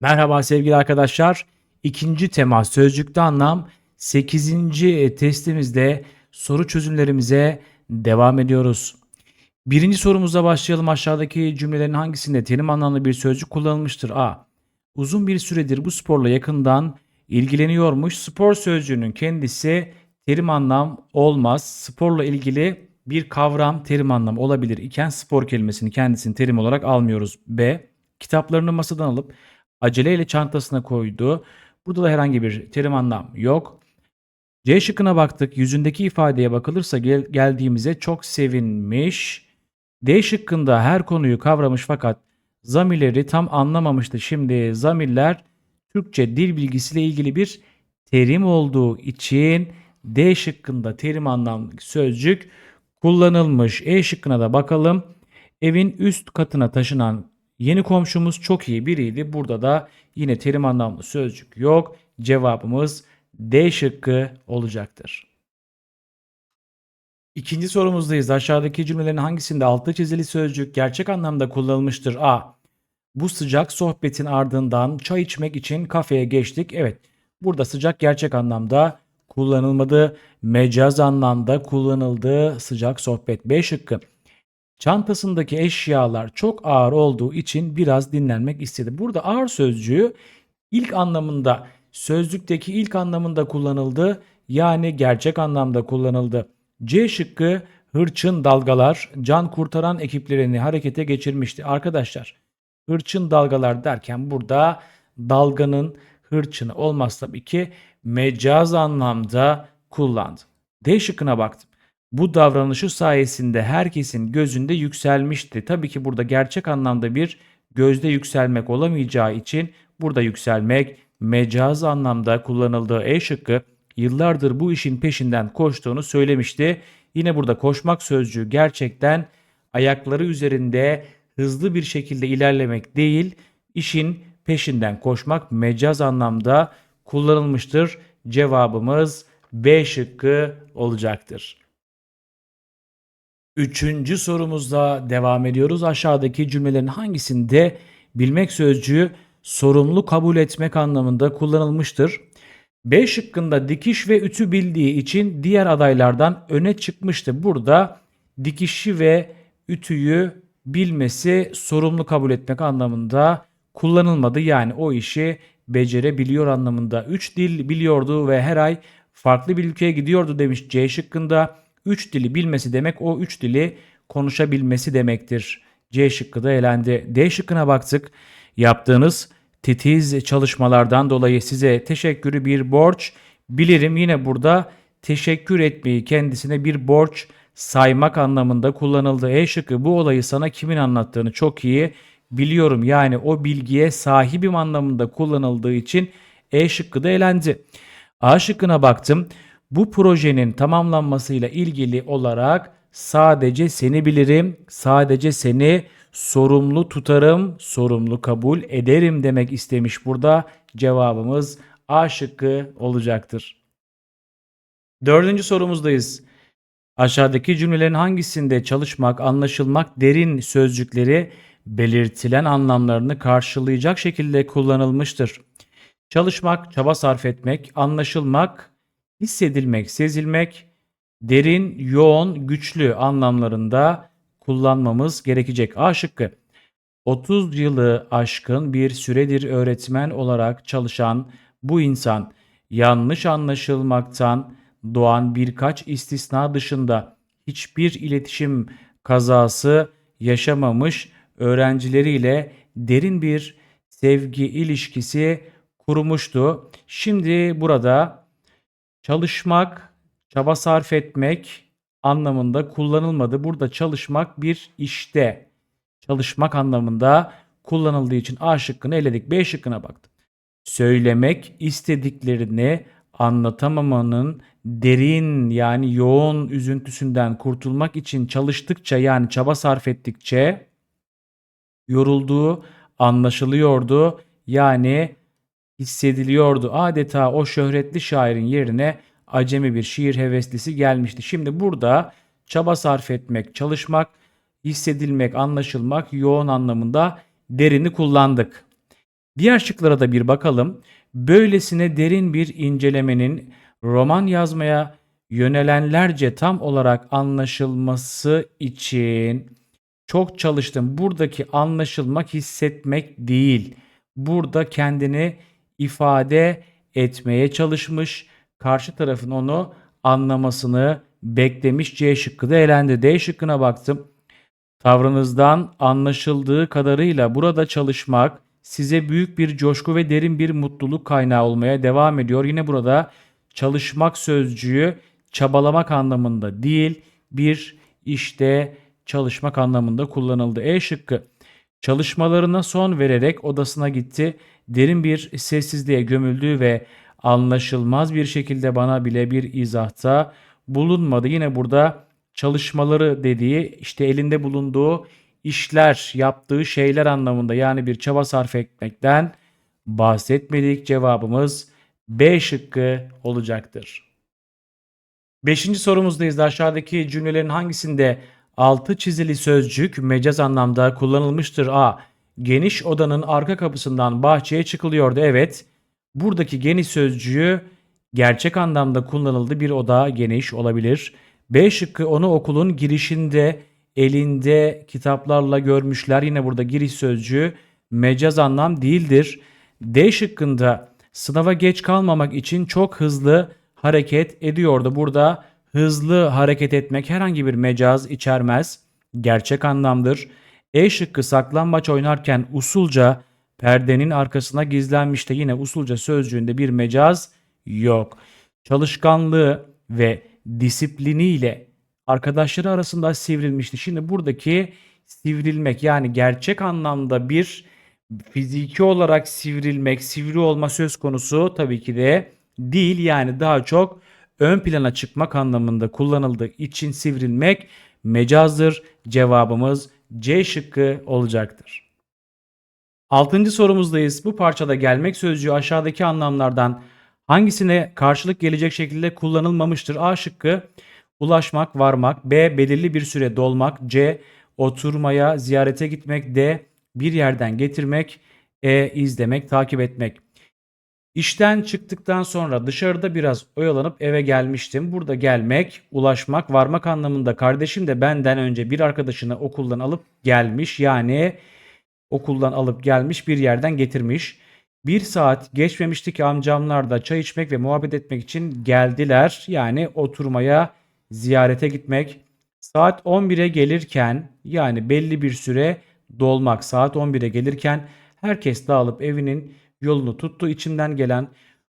Merhaba sevgili arkadaşlar. İkinci tema sözcükte anlam 8. testimizde soru çözümlerimize devam ediyoruz. Birinci sorumuza başlayalım. Aşağıdaki cümlelerin hangisinde terim anlamlı bir sözcük kullanılmıştır? A. Uzun bir süredir bu sporla yakından ilgileniyormuş. Spor sözcüğünün kendisi terim anlam olmaz. Sporla ilgili bir kavram terim anlam olabilir iken spor kelimesini kendisini terim olarak almıyoruz. B. Kitaplarını masadan alıp aceleyle çantasına koydu. Burada da herhangi bir terim anlam yok. C şıkkına baktık. Yüzündeki ifadeye bakılırsa gel- geldiğimize çok sevinmiş. D şıkkında her konuyu kavramış fakat zamirleri tam anlamamıştı. Şimdi zamirler Türkçe dil bilgisiyle ilgili bir terim olduğu için D şıkkında terim anlamlı sözcük kullanılmış. E şıkkına da bakalım. Evin üst katına taşınan yeni komşumuz çok iyi biriydi. Burada da yine terim anlamlı sözcük yok. Cevabımız D şıkkı olacaktır. İkinci sorumuzdayız. Aşağıdaki cümlelerin hangisinde altı çizili sözcük gerçek anlamda kullanılmıştır? A. Bu sıcak sohbetin ardından çay içmek için kafeye geçtik. Evet. Burada sıcak gerçek anlamda kullanılmadı. Mecaz anlamda kullanıldı sıcak sohbet. B şıkkı. Çantasındaki eşyalar çok ağır olduğu için biraz dinlenmek istedi. Burada ağır sözcüğü ilk anlamında sözlükteki ilk anlamında kullanıldı. Yani gerçek anlamda kullanıldı. C şıkkı hırçın dalgalar can kurtaran ekiplerini harekete geçirmişti. Arkadaşlar hırçın dalgalar derken burada dalganın hırçını olmaz tabii ki mecaz anlamda kullandı. D şıkkına baktım. Bu davranışı sayesinde herkesin gözünde yükselmişti. Tabii ki burada gerçek anlamda bir gözde yükselmek olamayacağı için burada yükselmek mecaz anlamda kullanıldığı E şıkkı yıllardır bu işin peşinden koştuğunu söylemişti. Yine burada koşmak sözcüğü gerçekten ayakları üzerinde hızlı bir şekilde ilerlemek değil, işin peşinden koşmak mecaz anlamda kullanılmıştır. Cevabımız B şıkkı olacaktır. Üçüncü sorumuzla devam ediyoruz. Aşağıdaki cümlelerin hangisinde bilmek sözcüğü sorumlu kabul etmek anlamında kullanılmıştır? B şıkkında dikiş ve ütü bildiği için diğer adaylardan öne çıkmıştı. Burada dikişi ve ütüyü bilmesi sorumlu kabul etmek anlamında kullanılmadı. Yani o işi becerebiliyor anlamında. 3 dil biliyordu ve her ay farklı bir ülkeye gidiyordu demiş C şıkkında. 3 dili bilmesi demek o 3 dili konuşabilmesi demektir. C şıkkı da elendi. D şıkkına baktık. Yaptığınız titiz çalışmalardan dolayı size teşekkürü bir borç bilirim. Yine burada teşekkür etmeyi kendisine bir borç saymak anlamında kullanıldı. E şıkkı bu olayı sana kimin anlattığını çok iyi biliyorum. Yani o bilgiye sahibim anlamında kullanıldığı için E şıkkı da elendi. A şıkkına baktım. Bu projenin tamamlanmasıyla ilgili olarak sadece seni bilirim, sadece seni sorumlu tutarım, sorumlu kabul ederim demek istemiş burada. Cevabımız A şıkkı olacaktır. Dördüncü sorumuzdayız. Aşağıdaki cümlelerin hangisinde çalışmak, anlaşılmak, derin sözcükleri belirtilen anlamlarını karşılayacak şekilde kullanılmıştır? Çalışmak, çaba sarf etmek, anlaşılmak, hissedilmek, sezilmek, derin, yoğun, güçlü anlamlarında kullanmamız gerekecek. A şıkkı. 30 yılı aşkın bir süredir öğretmen olarak çalışan bu insan yanlış anlaşılmaktan doğan birkaç istisna dışında hiçbir iletişim kazası yaşamamış öğrencileriyle derin bir sevgi ilişkisi kurmuştu. Şimdi burada çalışmak, çaba sarf etmek anlamında kullanılmadı. Burada çalışmak bir işte çalışmak anlamında kullanıldığı için A şıkkını eledik. B şıkkına baktık. Söylemek istediklerini anlatamamanın derin yani yoğun üzüntüsünden kurtulmak için çalıştıkça yani çaba sarf ettikçe yorulduğu anlaşılıyordu. Yani hissediliyordu. Adeta o şöhretli şairin yerine acemi bir şiir heveslisi gelmişti. Şimdi burada çaba sarf etmek, çalışmak, hissedilmek, anlaşılmak, yoğun anlamında derini kullandık. Diğer şıklara da bir bakalım. Böylesine derin bir incelemenin roman yazmaya yönelenlerce tam olarak anlaşılması için çok çalıştım. Buradaki anlaşılmak, hissetmek değil. Burada kendini ifade etmeye çalışmış. Karşı tarafın onu anlamasını beklemiş. C şıkkı da elendi. D şıkkına baktım. Tavrınızdan anlaşıldığı kadarıyla burada çalışmak size büyük bir coşku ve derin bir mutluluk kaynağı olmaya devam ediyor. Yine burada çalışmak sözcüğü çabalamak anlamında değil, bir işte çalışmak anlamında kullanıldı. E şıkkı çalışmalarına son vererek odasına gitti. Derin bir sessizliğe gömüldü ve anlaşılmaz bir şekilde bana bile bir izahta bulunmadı. Yine burada çalışmaları dediği işte elinde bulunduğu işler, yaptığı şeyler anlamında yani bir çaba sarf etmekten bahsetmedik. Cevabımız B şıkkı olacaktır. Beşinci sorumuzdayız. Aşağıdaki cümlelerin hangisinde altı çizili sözcük mecaz anlamda kullanılmıştır? A. Geniş odanın arka kapısından bahçeye çıkılıyordu. Evet. Buradaki geniş sözcüğü gerçek anlamda kullanıldı. Bir oda geniş olabilir. B şıkkı onu okulun girişinde elinde kitaplarla görmüşler. Yine burada giriş sözcüğü mecaz anlam değildir. D şıkkında sınava geç kalmamak için çok hızlı hareket ediyordu. Burada hızlı hareket etmek herhangi bir mecaz içermez. Gerçek anlamdır. E şıkkı saklambaç oynarken usulca perdenin arkasına gizlenmişti. Yine usulca sözcüğünde bir mecaz yok. Çalışkanlığı ve disipliniyle arkadaşları arasında sivrilmişti. Şimdi buradaki sivrilmek yani gerçek anlamda bir fiziki olarak sivrilmek, sivri olma söz konusu tabii ki de değil. Yani daha çok ön plana çıkmak anlamında kullanıldığı için sivrilmek mecazdır. Cevabımız C şıkkı olacaktır. Altıncı sorumuzdayız. Bu parçada gelmek sözcüğü aşağıdaki anlamlardan hangisine karşılık gelecek şekilde kullanılmamıştır? A şıkkı ulaşmak, varmak, B belirli bir süre dolmak, C oturmaya, ziyarete gitmek, D bir yerden getirmek, E izlemek, takip etmek. İşten çıktıktan sonra dışarıda biraz oyalanıp eve gelmiştim. Burada gelmek, ulaşmak, varmak anlamında kardeşim de benden önce bir arkadaşını okuldan alıp gelmiş. Yani okuldan alıp gelmiş bir yerden getirmiş. Bir saat geçmemişti ki amcamlar da çay içmek ve muhabbet etmek için geldiler. Yani oturmaya, ziyarete gitmek. Saat 11'e gelirken yani belli bir süre dolmak saat 11'e gelirken herkes dağılıp evinin yolunu tuttu. İçimden gelen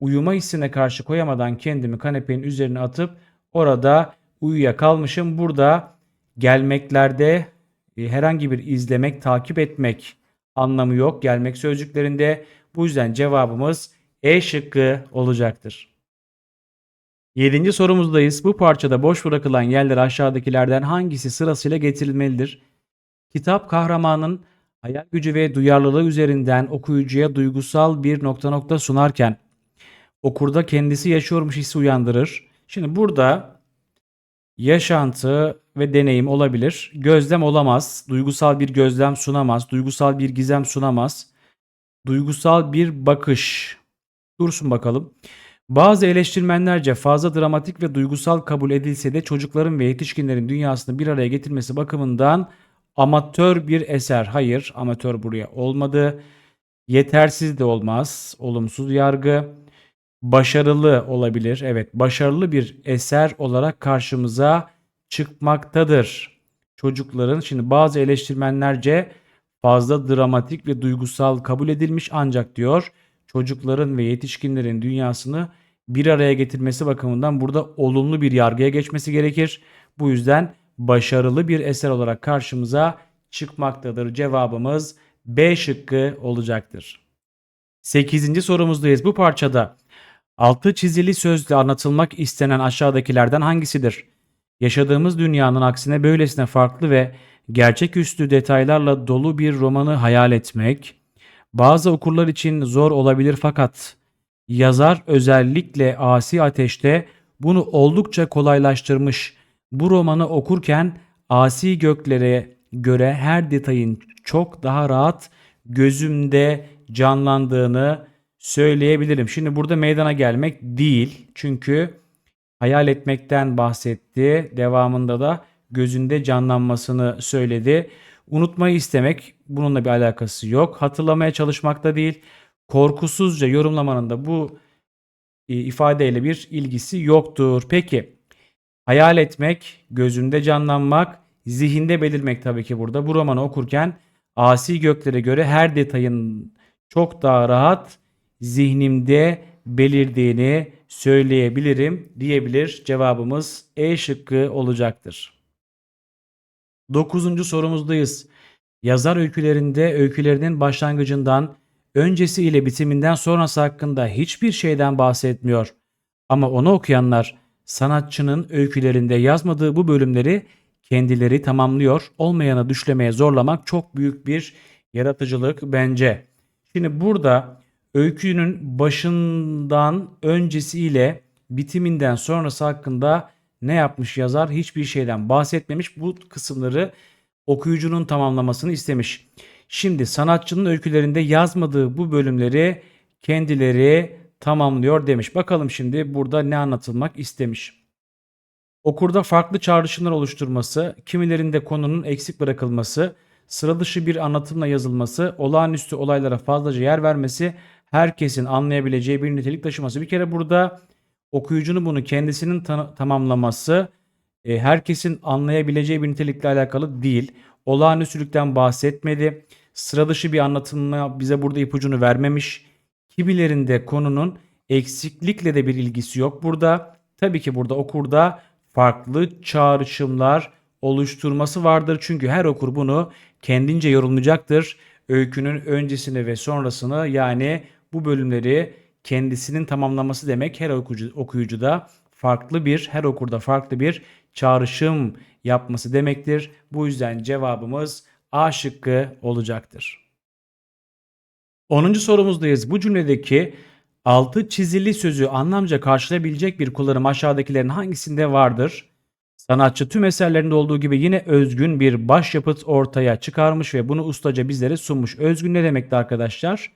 uyuma hissine karşı koyamadan kendimi kanepenin üzerine atıp orada uyuyakalmışım. Burada gelmeklerde e, herhangi bir izlemek, takip etmek anlamı yok. Gelmek sözcüklerinde bu yüzden cevabımız E şıkkı olacaktır. Yedinci sorumuzdayız. Bu parçada boş bırakılan yerler aşağıdakilerden hangisi sırasıyla getirilmelidir? Kitap kahramanın hayal gücü ve duyarlılığı üzerinden okuyucuya duygusal bir nokta nokta sunarken okurda kendisi yaşıyormuş hissi uyandırır. Şimdi burada yaşantı ve deneyim olabilir. Gözlem olamaz. Duygusal bir gözlem sunamaz. Duygusal bir gizem sunamaz. Duygusal bir bakış. Dursun bakalım. Bazı eleştirmenlerce fazla dramatik ve duygusal kabul edilse de çocukların ve yetişkinlerin dünyasını bir araya getirmesi bakımından amatör bir eser. Hayır, amatör buraya olmadı. Yetersiz de olmaz. Olumsuz yargı. Başarılı olabilir. Evet, başarılı bir eser olarak karşımıza çıkmaktadır. Çocukların şimdi bazı eleştirmenlerce fazla dramatik ve duygusal kabul edilmiş ancak diyor çocukların ve yetişkinlerin dünyasını bir araya getirmesi bakımından burada olumlu bir yargıya geçmesi gerekir. Bu yüzden başarılı bir eser olarak karşımıza çıkmaktadır. Cevabımız B şıkkı olacaktır. 8. sorumuzdayız. Bu parçada altı çizili sözle anlatılmak istenen aşağıdakilerden hangisidir? Yaşadığımız dünyanın aksine böylesine farklı ve gerçeküstü detaylarla dolu bir romanı hayal etmek, bazı okurlar için zor olabilir fakat yazar özellikle Asi Ateş'te bunu oldukça kolaylaştırmış. Bu romanı okurken asi göklere göre her detayın çok daha rahat gözümde canlandığını söyleyebilirim. Şimdi burada meydana gelmek değil. Çünkü hayal etmekten bahsetti. Devamında da gözünde canlanmasını söyledi. Unutmayı istemek bununla bir alakası yok. Hatırlamaya çalışmak da değil. Korkusuzca yorumlamanın da bu e, ifadeyle bir ilgisi yoktur. Peki hayal etmek, gözünde canlanmak, zihinde belirmek tabii ki burada. Bu romanı okurken asi göklere göre her detayın çok daha rahat zihnimde belirdiğini söyleyebilirim diyebilir. Cevabımız E şıkkı olacaktır. Dokuzuncu sorumuzdayız. Yazar öykülerinde öykülerinin başlangıcından, öncesi ile bitiminden sonrası hakkında hiçbir şeyden bahsetmiyor. Ama onu okuyanlar sanatçının öykülerinde yazmadığı bu bölümleri kendileri tamamlıyor. Olmayanı düşlemeye zorlamak çok büyük bir yaratıcılık bence. Şimdi burada öykünün başından öncesiyle bitiminden sonrası hakkında ne yapmış yazar? Hiçbir şeyden bahsetmemiş. Bu kısımları okuyucunun tamamlamasını istemiş. Şimdi sanatçının öykülerinde yazmadığı bu bölümleri kendileri tamamlıyor demiş. Bakalım şimdi burada ne anlatılmak istemiş. Okurda farklı çağrışımlar oluşturması, kimilerinde konunun eksik bırakılması, sıra dışı bir anlatımla yazılması, olağanüstü olaylara fazlaca yer vermesi, herkesin anlayabileceği bir nitelik taşıması. Bir kere burada okuyucunun bunu kendisinin ta- tamamlaması, e, herkesin anlayabileceği bir nitelikle alakalı değil. Olağanüstülükten bahsetmedi. Sıra dışı bir anlatımla bize burada ipucunu vermemiş. Kimilerinde konunun eksiklikle de bir ilgisi yok. Burada tabii ki burada okurda farklı çağrışımlar oluşturması vardır. Çünkü her okur bunu kendince yorumlayacaktır. Öykünün öncesini ve sonrasını yani bu bölümleri kendisinin tamamlaması demek her okuyucu, okuyucuda farklı bir, her okurda farklı bir çağrışım yapması demektir. Bu yüzden cevabımız A şıkkı olacaktır. 10. sorumuzdayız. Bu cümledeki altı çizili sözü anlamca karşılayabilecek bir kullanım aşağıdakilerin hangisinde vardır? Sanatçı tüm eserlerinde olduğu gibi yine özgün bir başyapıt ortaya çıkarmış ve bunu ustaca bizlere sunmuş. Özgün ne demekti arkadaşlar?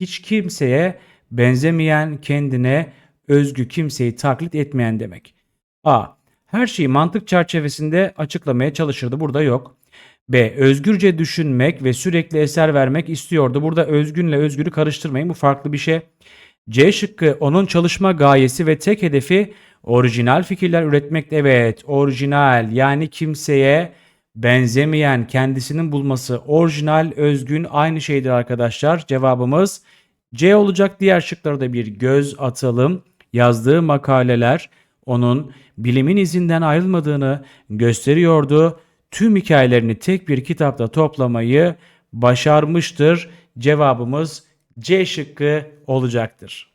Hiç kimseye benzemeyen, kendine özgü kimseyi taklit etmeyen demek. A. Her şeyi mantık çerçevesinde açıklamaya çalışırdı. Burada yok. B. Özgürce düşünmek ve sürekli eser vermek istiyordu. Burada özgünle özgürü karıştırmayın. Bu farklı bir şey. C şıkkı onun çalışma gayesi ve tek hedefi orijinal fikirler üretmek. Evet, orijinal yani kimseye benzemeyen, kendisinin bulması, orijinal, özgün aynı şeydir arkadaşlar. Cevabımız C olacak. Diğer şıklara da bir göz atalım. Yazdığı makaleler onun bilimin izinden ayrılmadığını gösteriyordu. Tüm hikayelerini tek bir kitapta toplamayı başarmıştır. Cevabımız C şıkkı olacaktır.